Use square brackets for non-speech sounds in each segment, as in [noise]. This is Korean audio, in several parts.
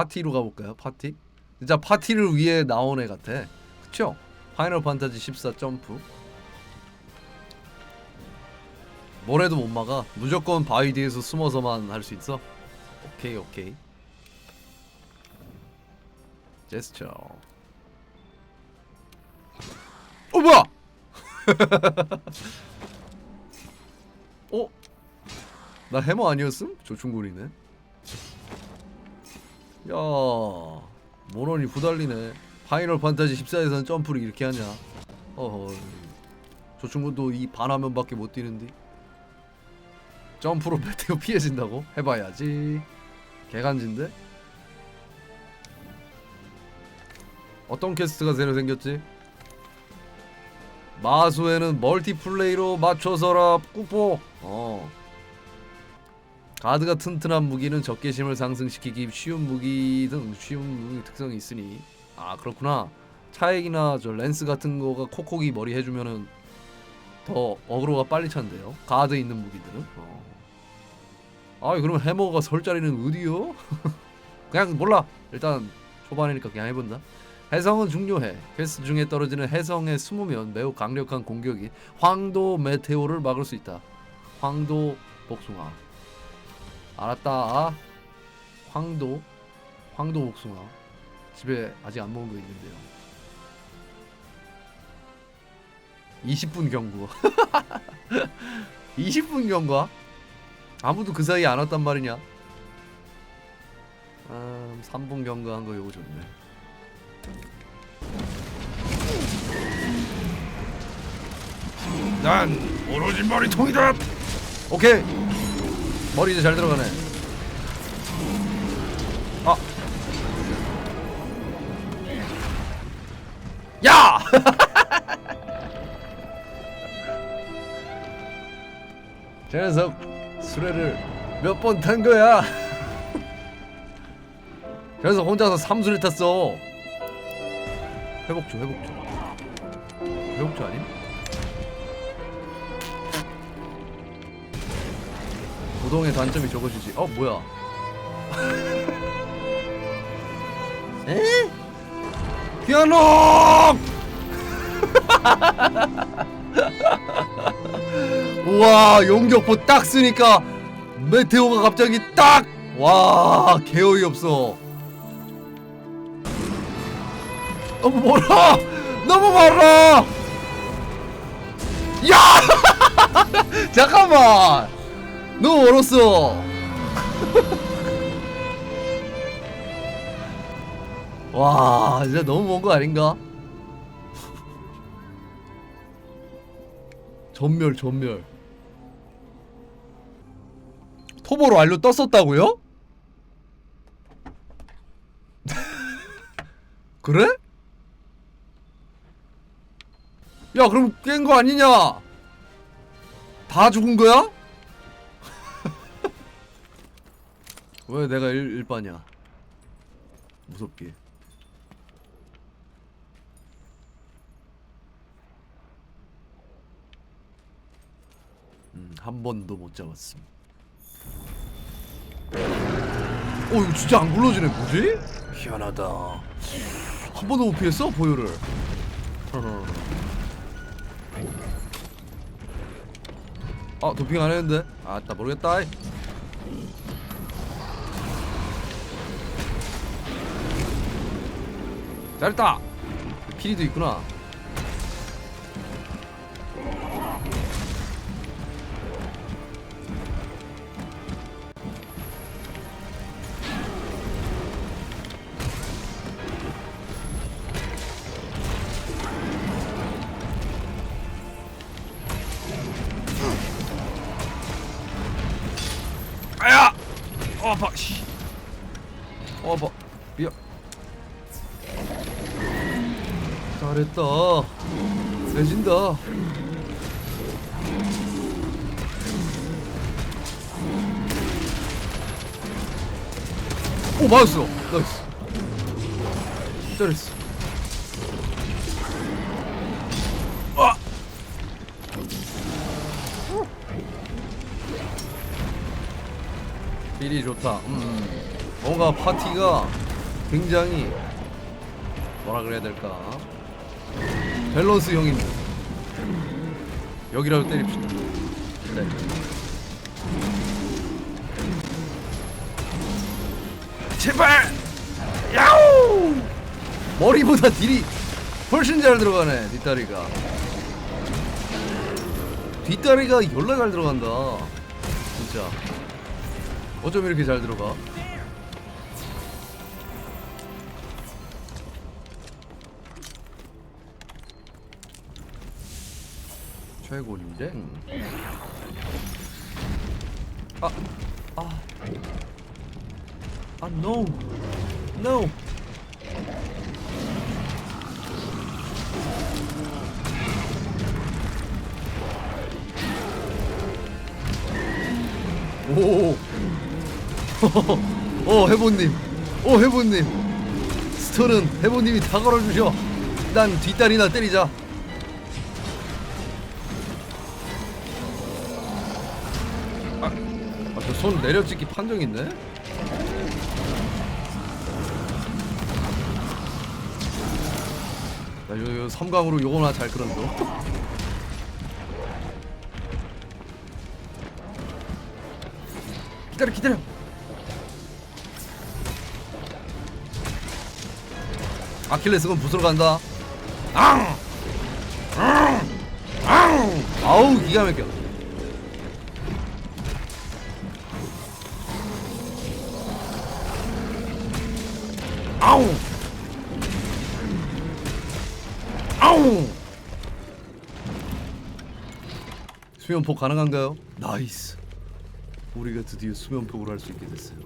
파티로 가볼까요? 파티? 진짜 파티를 위해 나온 애 같아. 그쵸? 파이널 판타지 14 점프. 뭐래도 못 막아. 무조건 바위 뒤에서 숨어서만 할 수 있어. 오케이 오케이. 제스처. 어 뭐야? [laughs] 어? 나 해머 아니었음? 조충군이네. 야, 모론이 후달리네. 파이널 판타지 14에서는 점프를 이렇게 하냐? 어허. 조충군도 이 반화면밖에 못 뛰는데. 점프로 메테오 [laughs] 피해진다고? 해봐야지. 개간진데? 어떤 퀘스트가 새로 생겼지? 마수에는 멀티플레이로 맞춰서라 꾸뽀 어 가드가 튼튼한 무기는 적개심을 상승시키기 쉬운 무기 등 쉬운 무기 특성이 있으니 아 그렇구나 차액이나 저 렌스 같은 거가 콕콕이 머리 해주면은 더 어그로가 빨리 찬대요 가드 있는 무기들은 어. 아 그러면 해머가 설 자리는 어디요? [laughs] 그냥 몰라 일단 초반이니까 그냥 해본다 해성은 중요해. 퀘스트 중에 떨어지는 해성에 숨으면 매우 강력한 공격이 황도 메테오를 막을 수 있다. 황도 복숭아. 알았다. 황도 황도 복숭아. 집에 아직 안 먹은 거 있는데요. 20분 경고. [laughs] 20분 경과? 아무도 그 사이에 안 왔단 말이냐? 음, 3분 경과한 거 요거 좋네. 난 오로지 머리통이다. 오케이 머리 이제 잘 들어가네. 아. 야! [laughs] 저 녀석 수레를 몇 번 탄 거야? [laughs] 저 녀석 혼자서 삼수를 탔어. 회복조 회복조 회복조 아님? 우동의 단점이 적어지지. 어 뭐야? 에? 피아노! 우와 용격포 딱 쓰니까 메테오가 갑자기 딱! 와 개어이 없어. 너무 멀어! 너무 멀어! 야! [laughs] 잠깐만! 너무 멀었어. [laughs] 와, 진짜 너무 먼 거 아닌가? [laughs] 전멸, 전멸. 토보로 알료 떴었다고요? [laughs] 그래? 야, 그럼 깬 거 아니냐? 다 죽은 거야? 왜 내가 일, 일반이야? 무섭게. 음, 한 번도 못 잡았음. 어, 이거 진짜 안 굴러지네. 뭐지? 희한하다. 한 번도 못 피했어 보요를. [laughs] 아, 도핑 안 했는데. 아따 모르겠다. 잘했다. 피리도 있구나. 아야. 어 아파. 씨. 잘했다. 세진다. 오, 맞았어. 나이스. 잘했어. 아. 필이 좋다. 음. 뭔가 파티가 굉장히 뭐라 그래야 될까 밸런스 형입니다. 여기라도 때립시다. 네. 제발. 야우. 머리보다 딜이 훨씬 잘 들어가네 뒷다리가 뒷다리가 열나 잘 들어간다 진짜 어쩜 이렇게 잘 들어가 최고인데 아, 아, 아, no, no. 오, 오, [laughs] 해보님, 오, 해보님. 스톤은 해보님이 다 걸어주셔. 난 뒷다리나 때리자. 손 내려찍기 판정 있네? 나 요, 요 섬광으로 요거나 잘 끌어줘. 기다려 기다려 아킬레스건 부스러 간다 앙! 앙! 앙! 아우 기가 막혀 수면폭 가능한가요? 나이스 우리가 드디어 수면폭을 할수 있게 됐어요.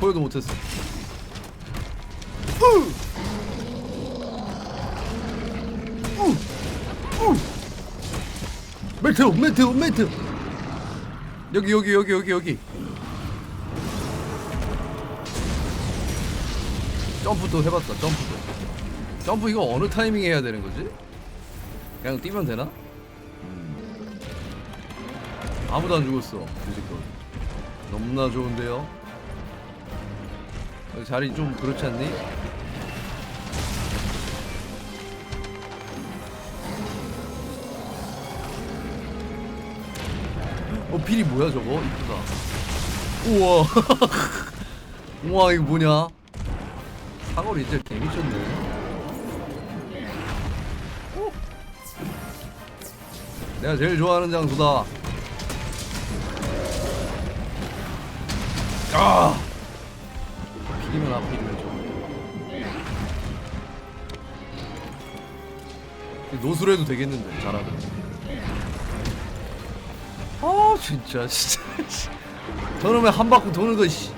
보여도 못했어. 우! 우! 우! 메테오, 메테오, 메테오. 여기 여기 여기 여기 여기 점프도 해봤다 점프도 점프 이거 어느 타이밍에 해야 되는 거지? 그냥 뛰면 되나? 음. 아무도 안 죽었어 뮤지컬 너무나 좋은데요 자리 좀 그렇지 않니? 어 필이 뭐야 저거? 이쁘다. 우와. [laughs] 우와 이거 뭐냐? 사거리 진짜 개미쳤네. 오. 내가 제일 좋아하는 장소다. 아! 필이면 아프기는 좀. 노수로 해도 되겠는데 잘하면 아 진짜 진짜 저놈의 한 바퀴 도는 거 씨.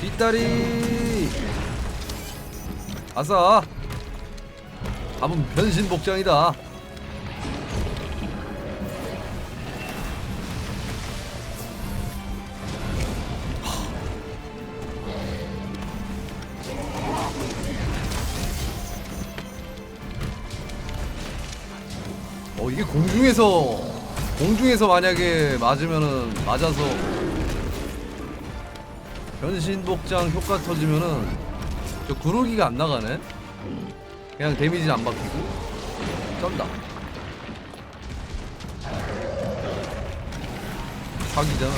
뒷다리. 아싸. 답은 변신 복장이다 공중에서 공중에서 만약에 맞으면은 맞아서 변신 복장 효과 터지면은 저 구르기가 안 나가네. 그냥 데미지 안 받히고 쩐다. 사기잖아.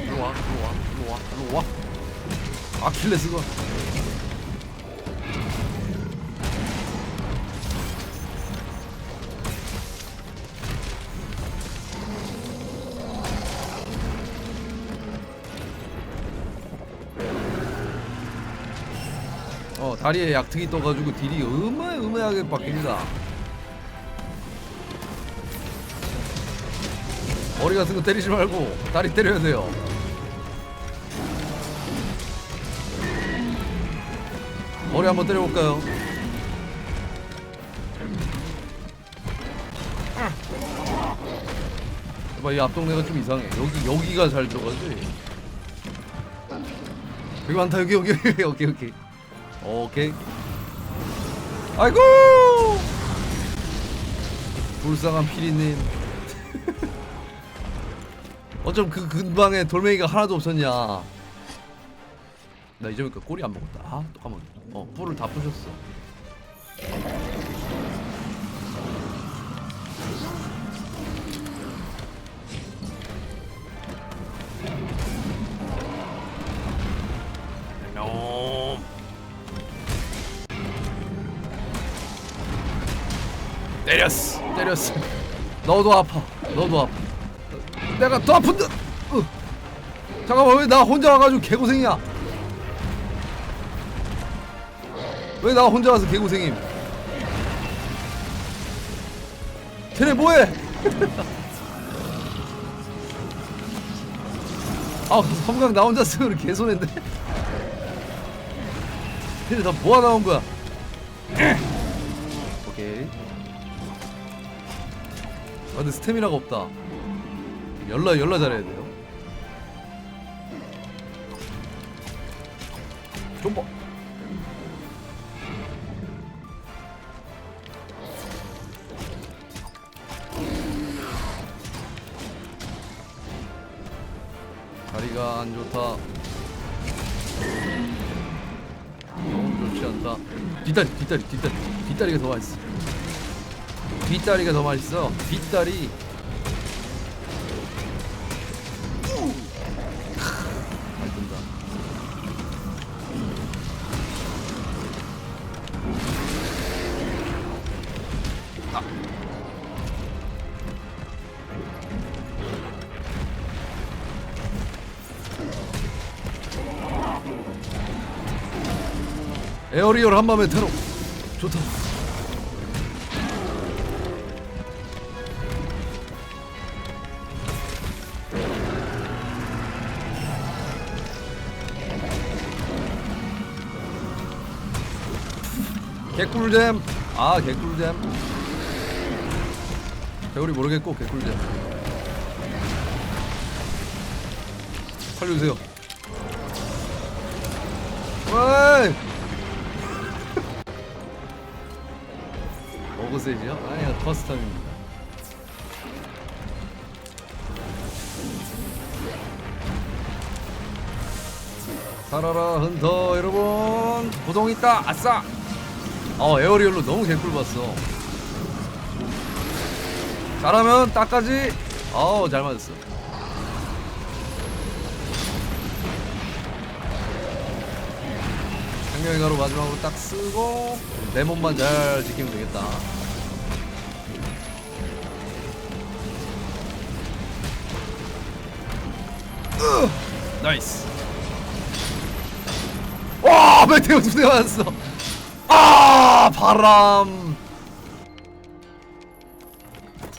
일로 와, 일로 와, 일로 와, 일로 와. 아킬레스가. 어 다리에 약특이 떠가지고 딜이 음해음해하게 바뀝니다. 머리 같은 거 때리지 말고 다리 때려야 돼요. 머리 한번 때려볼까요? 봐 이 앞동네가 좀 이상해 여기 여기가 잘 들어가지 여기 많다 여기 여기 여기 오케이 오케이 오케이. 아이고! 불쌍한 피리님. [laughs] 어쩜 그 근방에 돌멩이가 하나도 없었냐. 나 이제부터 꼬리 안 먹었다. 아 또 까먹었네 어 뿔을 다 부셨어. 놈 때렸어. 때렸어. 너도 아파. 너도 아파. 내가 더 아픈데. 으. 잠깐만 왜 나 혼자 와가지고 개고생이야? 왜 나 혼자 와서 개고생임? 쟤네 뭐해? [laughs] 아 섬광 나 혼자 쓰는 개손인데 [laughs] 쟤네 다 뭐하 나온 거야? 오케이 아 근데 스태미나가 없다. 열라 열라 잘해야 돼요. 좀봐. 다리가 안 좋다. 너무 좋지 않다. 뒷다리 뒷다리 뒷다리 뒷다리가 더 맛있어 뒷다리가 더 맛있어. 뒷다리. 잘 뜬다 에어리얼 한밤에 테러 좋다 개꿀잼. 아 개꿀잼. 개구리 모르겠고 개꿀잼. 살려주세요. 왜 먹으세요? 아니요 커스텀입니다. 살아라 헌터 여러분. 구동 있다. 아싸 어 에어리얼로 너무 개꿀 봤어. 잘하면 딱까지. 어우 잘 맞았어. 생명의 가루 마지막으로 딱 쓰고 내 몸만 잘 지키면 되겠다. 으, 나이스. 와 메테오 두대 맞았어 아 바람.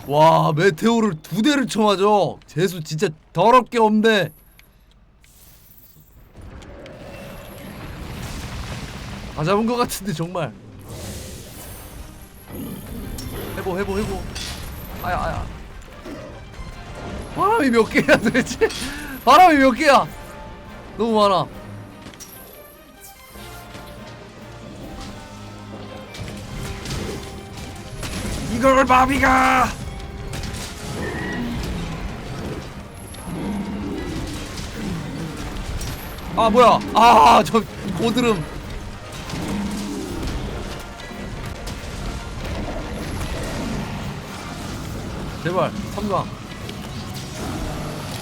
와 메테오를 두 대를 쳐맞아 재수 진짜 더럽게 없네. 다 잡은 것 같은데 정말. 해보 해보 해보. 아야 아야. 바람이 몇 개야 [laughs] 도대체? 바람이 몇 개야? 너무 많아 이걸 바비가. 아 뭐야. 아 저 고드름. 제발 삼광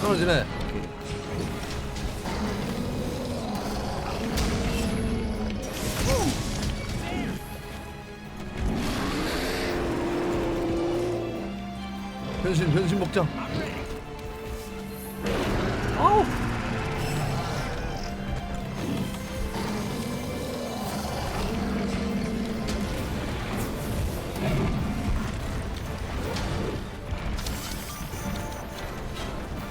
떨어지네 변신 변신 먹자 아우!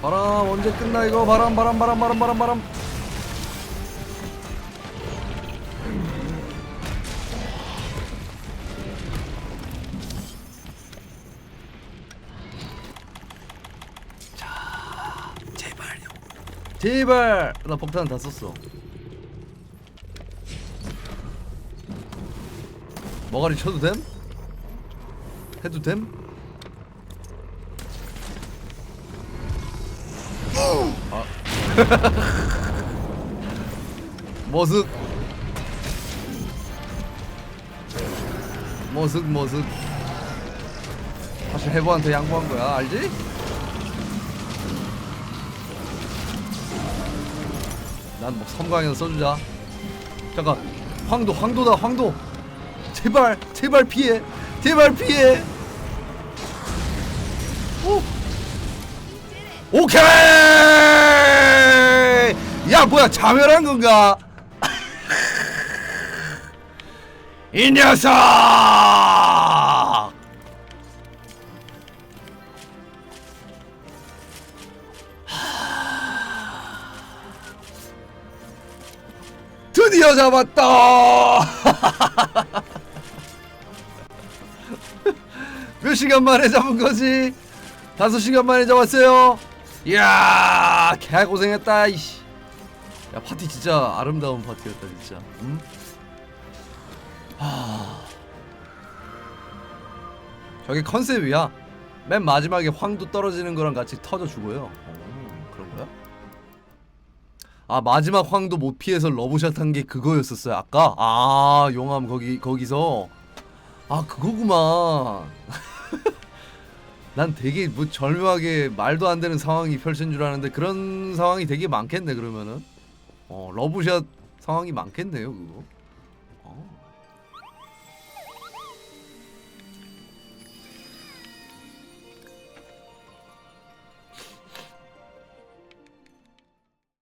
바람 언제 끝나 이거? 바람 바람 바람 바람 바람 바람 제발 나 폭탄 다 썼어 머가리 쳐도 됨? 해도 됨? 아. [laughs] 머쓱 머쓱 머쓱 사실 해보한테 양보한 거야 알지? 난뭐 섬광에서 써주자 잠깐 황도 황도다 황도. 제발 제발 피해. 제발 피해. 오! 오케이! 야 뭐야 자멸한 건가? [laughs] 이 녀석 드디어 잡았다. [laughs] 몇 시간 만에 잡은 거지? 다섯 시간 만에 잡았어요? 이야 개 고생했다 이씨. 야 파티 진짜 아름다운 파티였다 진짜. 음? 하... 저게 컨셉이야. 맨 마지막에 황도 떨어지는 거랑 같이 터져 주고요. 오, 그런 거야? 아 마지막 황도 못 피해서 러브샷 한 게 그거였었어요 아까? 아 용암 거기 거기서? 아 그거구만. [laughs] 난 되게 뭐 절묘하게 말도 안 되는 상황이 펼친 줄 아는데 그런 상황이 되게 많겠네 그러면은. 어 러브샷 상황이 많겠네요 그거. 어.